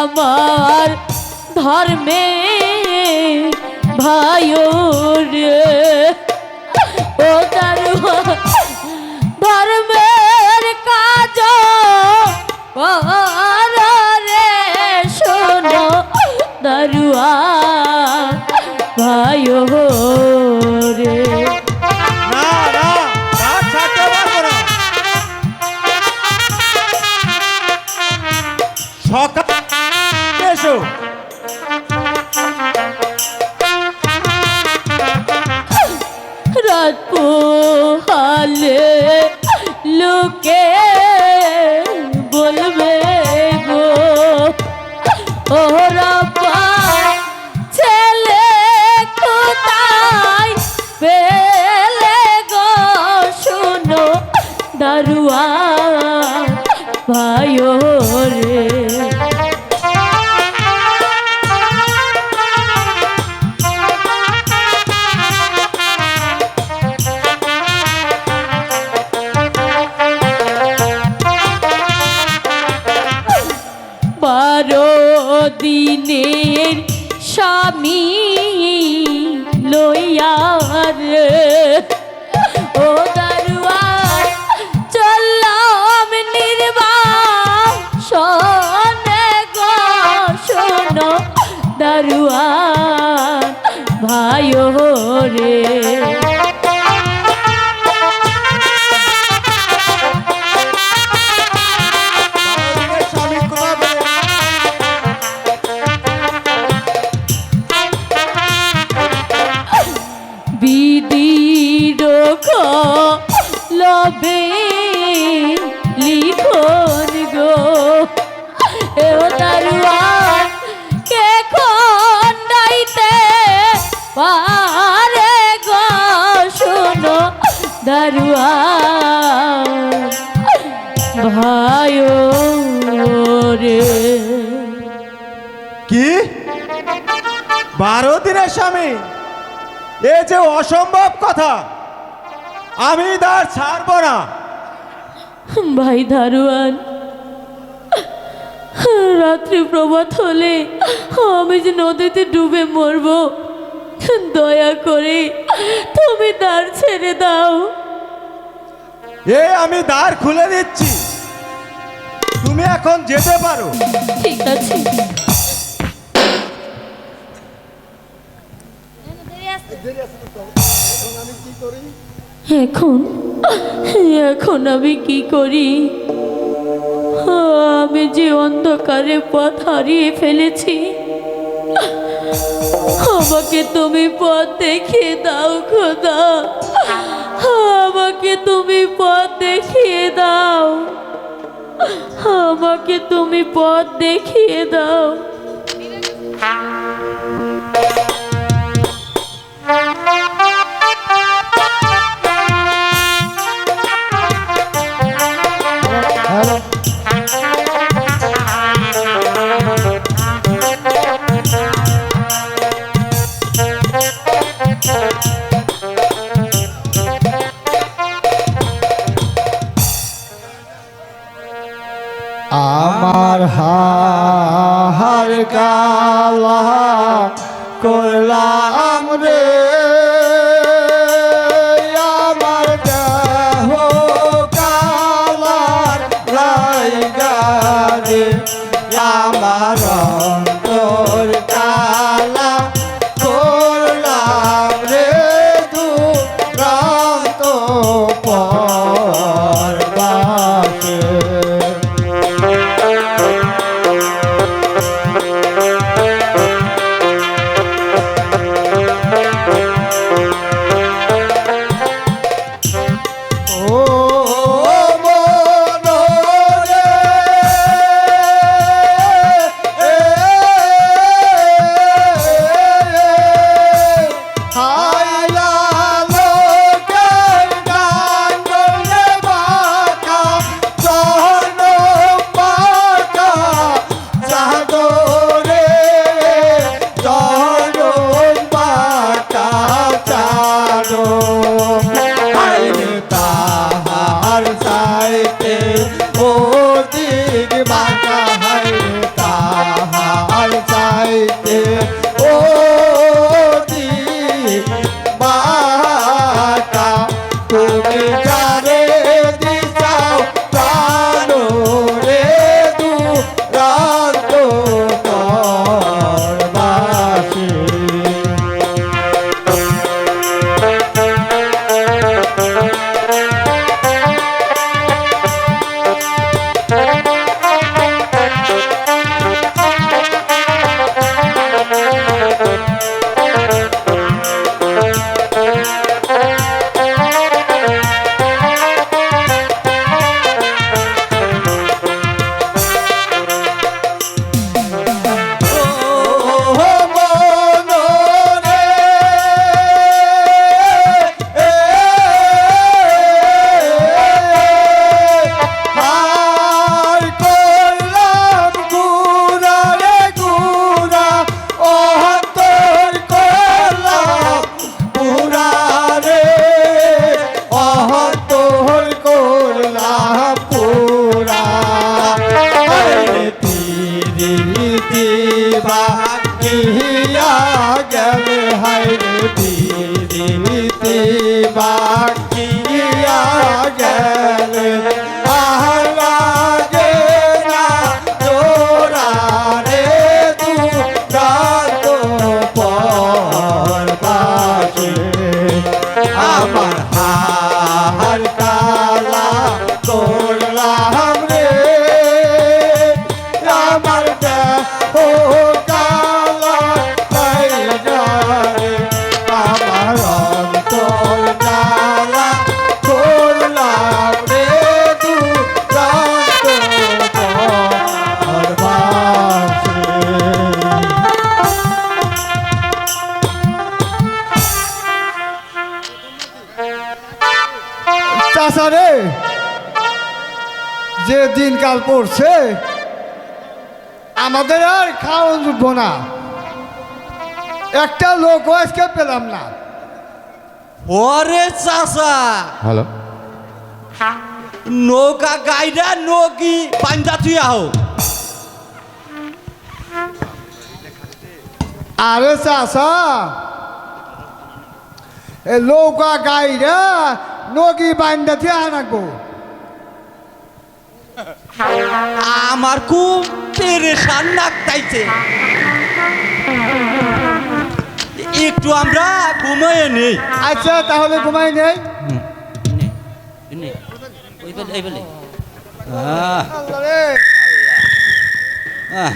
আমার ধর্মে ভাইও ও দারুয়া ধর্মের কাজ রে। দারুয়া রে। দিনের স্বামী লইয়ার ও দারুয়া চললাম নির্বাণ। শোনে গো শোনো দারুয়া ভাইও রে। রে। কি? বারো দিনের স্বামী? এ যে অসম্ভব কথা। আমি তার ছাড়বো না। ভাই দারোয়ান রাত্রি প্রভাত হলে আমি যে নদীতে ডুবে মরব দয়া করে তুমি দ্বার ছেড়ে দাও। এ, আমি দ্বার খুলে দিচ্ছি। তুমি এখন যেতে পারো। ঠিক আছে। এখন এখন আমি কি করি? আমি যে অন্ধকারে পথ হারিয়ে ফেলেছি। আমাকে তুমি পথ দেখিয়ে দাও, খোদা। আমাকে তুমি পথ দেখিয়ে দাও। আমাকে তুমি পথ দেখিয়ে দাও। চাষা রে যে দিনকাল পড়ছে আমাদের আর খাওয়া জুটবো না। একটা লোক আজকে পেলাম না। ওরে চাষা হ্যালো। নৌকা গাইডা নৌকি পাঞ্জা তুই আহো। আরে চাষা এ নৌকা গাইরা নগি বান্ধাতে আনাকো আমার খুব পেরেশান লাগতাইছে একটু আমরা ঘুমায় নেই। আচ্ছা তাহলে ঘুমাই নেই। আহ,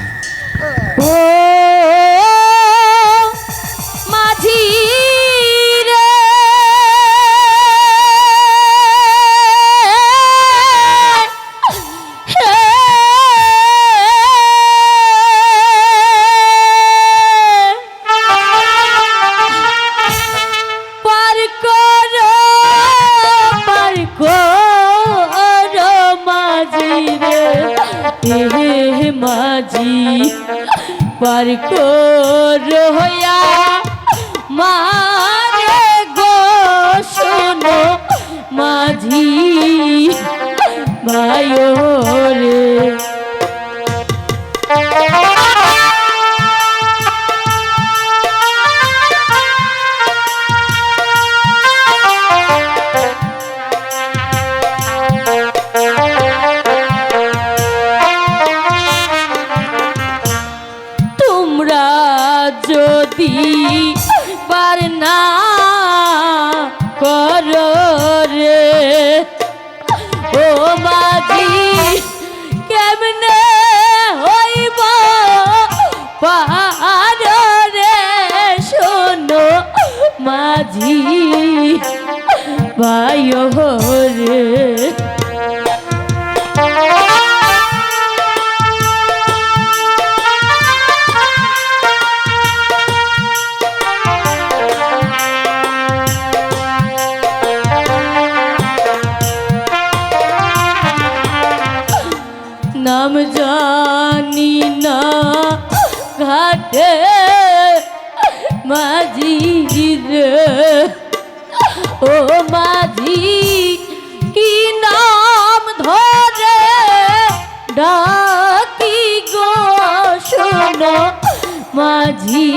মাঝি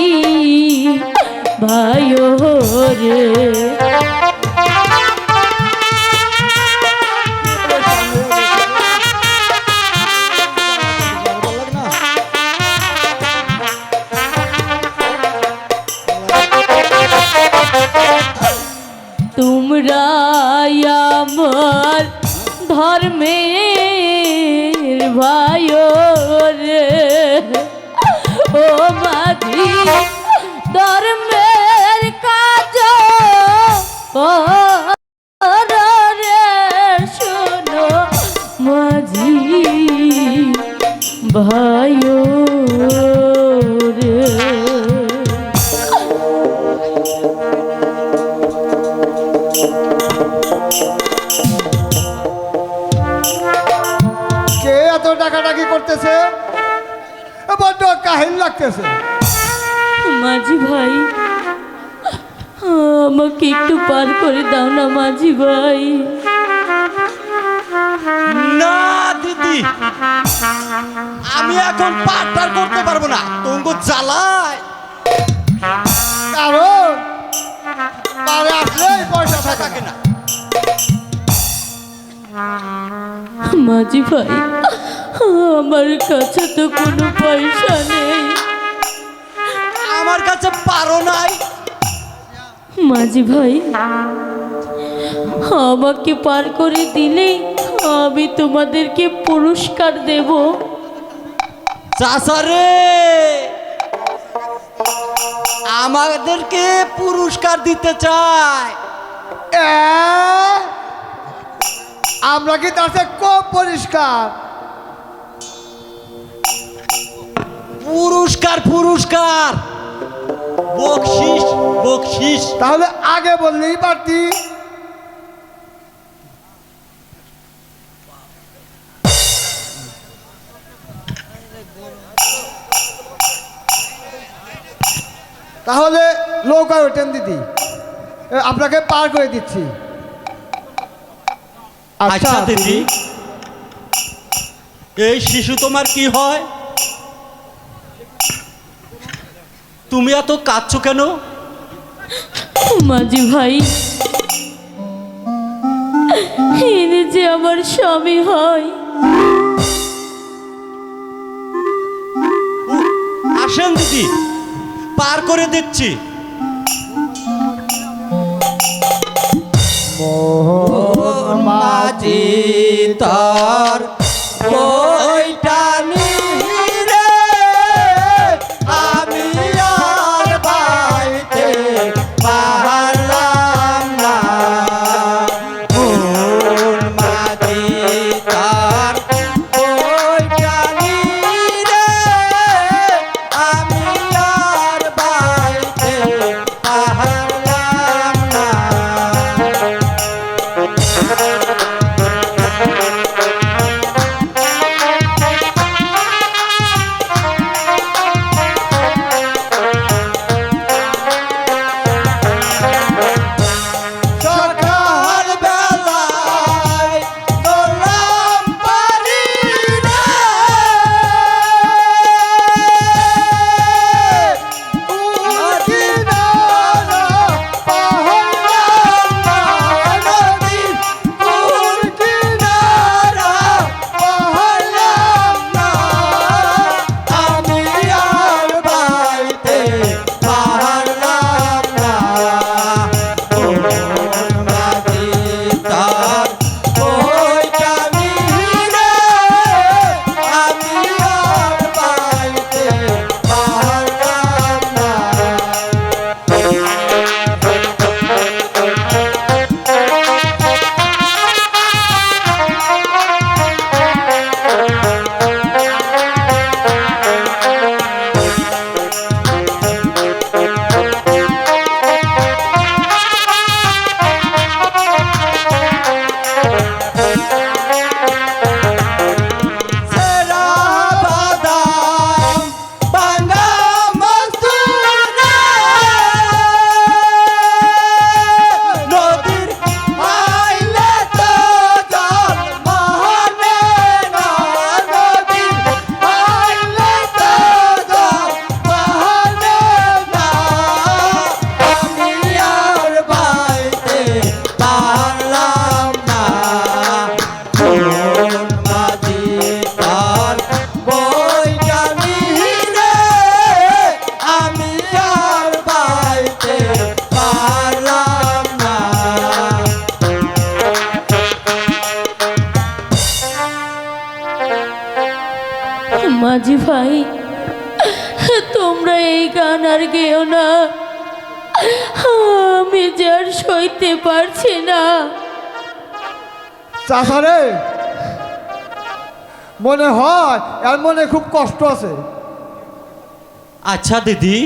ভাই রে তোমরা আমার ধর্মের ভাই। ভাই রে। কে এত টাকাটাকি করতেছে? বড্ড কাহিল লাগতেছে। মাঝি ভাই আমাকে একটু পার করে দাও না মাঝি ভাই। না দিদি। আমি এখন করতে পারব না। কারণ পয়সা থাকে না। মাঝি ভাই আমার কাছে তো কোনো পয়সা নেই। আমার কাছে পারো নাই। মাঝি ভাই আমাকে পার করে দিলেই আমি তোমাদেরকে পুরস্কার দেব। চাচারে আমাদেরকে পুরস্কার দিতে চায়? আমরা কি তার কম পরিষ্কার? পুরস্কার পুরস্কার। বকশিস বকশিস। তাহলে আগে বললেই পারতি। তাহলে নৌকায় ওঠেন দিদি। আপনাকে পার করে দিচ্ছি। আচ্ছা দিদি। এই শিশু তোমার কি হয়? তুমি এত কাঁদছো কেন? মাঝি ভাই যে আমার স্বামী হয়। আসেন দিদি। পার করে দিচ্ছি মাঝি তার মাঝি ভাই তোমরা এই গান আর গেও না। আমি যে আর সইতে পারছি না। চাষারে মনে হয় এর মনে খুব কষ্ট আছে। আচ্ছা দিদি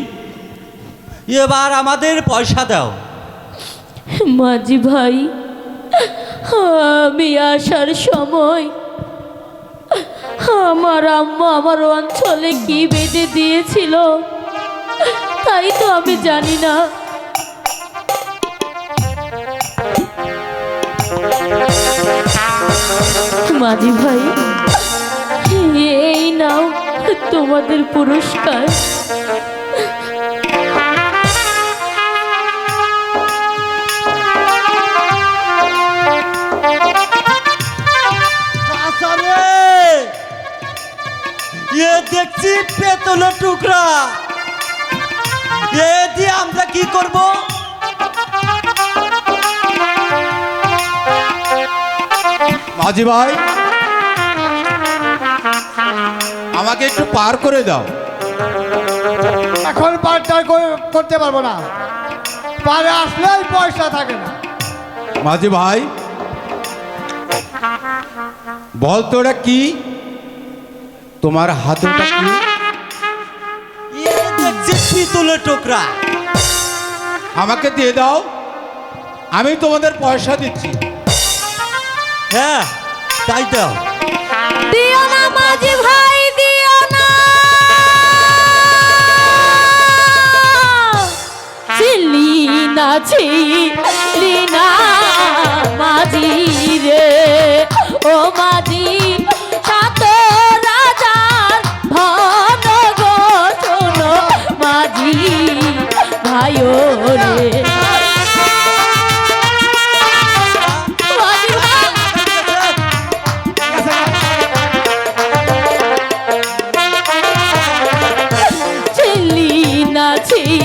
এবার আমাদের পয়সা দাও। মাঝি ভাই আমি আসার সময় আমার আম্মা আমার অঞ্চলে কি বেঁধে দিয়েছিল? তাই তো আমি জানি না। মাঝি ভাই, এই নাও তোমাদের পুরস্কার। দেখছি পেতলের টুকরা। এ দিয়ে আমরা কি করব? মাঝি ভাই আমাকে একটু পার করে দাও। এখন পারটা করতে পারব না। পারে আসলেই পয়সা থাকে না। মাঝি ভাই বল তো ওটা কি? তোমার হাতেটা কি? পিতলের টুকরা। আমাকে দিয়ে দাও। আমি তোমাদের পয়সা দিচ্ছি। হ্যাঁ তাই তো। দিও না মাঝি ভাই দিও না। ছিলি না মাঝি রে। ও মাঝি না